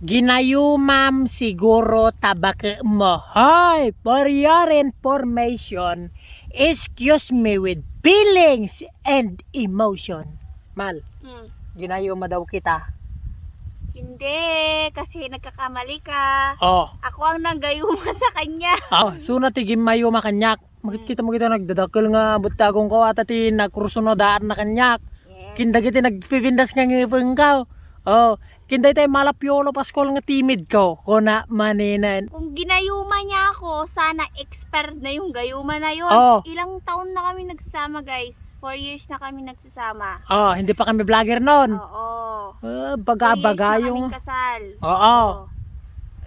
Ginayumam siguro tabak mo. Hoy, for your information, excuse me with feelings and emotion. Mal, Hmm. ginayuma daw kita. Hindi, kasi nagkakamali ka. Oh, Ako ang nanggayuma sa kanya. oh, suna tigin mayuma kanyak. Magit kita mo kita nagdadakil nga butagong ko at ati nakurso no daan na kanyak. Kinda kita nagpipindas nga ngipeng ka. Oh, kinda tayo malapyolo paskol nga timid ko. Kuna maninan. Kung ginayuma niya ako, sana expert na yung gayuma na yun. Oh. Ilang taon na kami nagsasama, guys. Four years na kami nagsasama. Oh, hindi pa kami vlogger nun. Oo. Four baga-baga yung... kasal. Oo.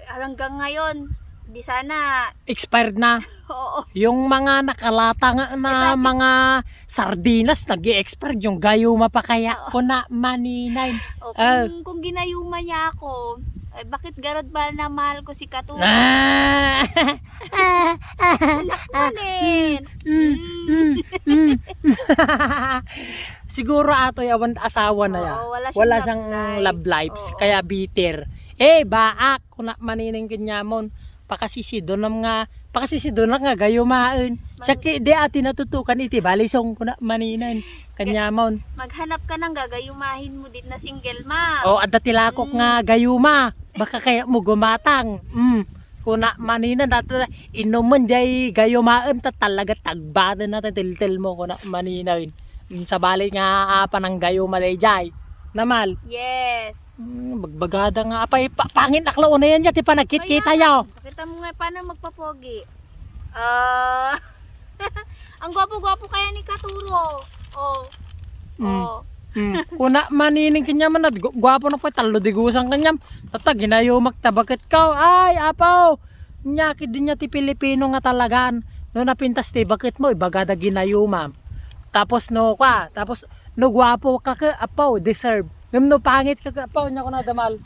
Hanggang ngayon, di sana. Expired na. Oo. Yung mga nakalata nga na mga sardinas nag expire yung gayuma pa kaya ko na maninay. O, Ah. kung, kung ginayuma niya ako, eh, bakit garot ba na mahal ko si Katuro? Ah! Kunin! Mm. Siguro ato yawan asawa na ya. Oo, wala siyang Wala love siyang life. love lives Oo. kaya bitter. Eh baak ko na manining kanyamon pakasisido nam nga pakasisido na nga gayumaan. Sa ki di ati natutukan iti balisong ko na maninan kanyamon. Maghanap ka ng gagayumahin mo din na single ma. O adda tilakok nga gayuma. Baka kaya mo gumatang. Mm. Kuna manina dati inuman jay gayumaem ta talaga tagbada na tiltil mo kuna manina. Mm, sa bali nga apa ng gayuma jay. Namal. Yes. Mm, bagbagada nga apay pa, pangin akla una yan ya ti panagkit-kita Kaya, yo. Pakita mo nga paano magpapogi. Ah. ang gwapo-gwapo kaya ni Katuro. Oh. Mm. Oh. Mm. Kuna manining kanya man at gwapo na po talo digusang kanyam. Tata ginayo magtabakit ka. Ay apaw. Nyaki din niya ti Pilipino nga talagan. No napintas ti bakit mo ibagada ginayo ma'am. Tapos no ka, tapos no gwapo ka ka apaw deserve. Ngam no pangit ka ka apaw nya ko na damal.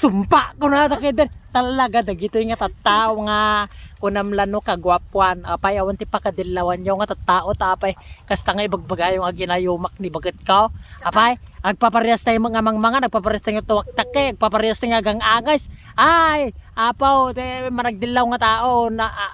Sumpa ko na takid talaga dagito nga tattao nga. Kunam lano ka gwapuan. Apay awan ti pakadilawan yo nga tattao tapay kasta nga ibagbagay yung ginayumak ni bagat ka apay agpaparehas tayo mga mangmanga nagpaparehas tayo tuwaktak kay agpaparehas tayo gang angas ay apaw te maragdilaw nga tao na ah,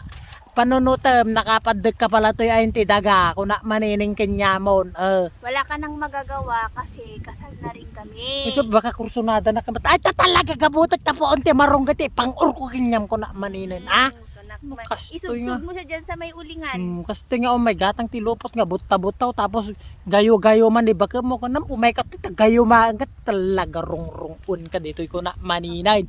panunutem nakapadag ka pala toy ayon ti daga kuna manining kanyamon eh Wala ka nang magagawa kasi kasal na rin kami. So baka kursunada na kamat. Ay ta talaga gabutat ta po onte marunggati pang urko kinyam ko na maninin. Ah. Kanak- Kastoy Isubsub nga. mo siya dyan sa may ulingan. Hmm, kasi nga oh my gatang tilupot nga buta-butaw tapos gayo-gayo man di baka mo kanam umay ka ti gayo man ka talaga rung-rungun ka dito ko na maninay.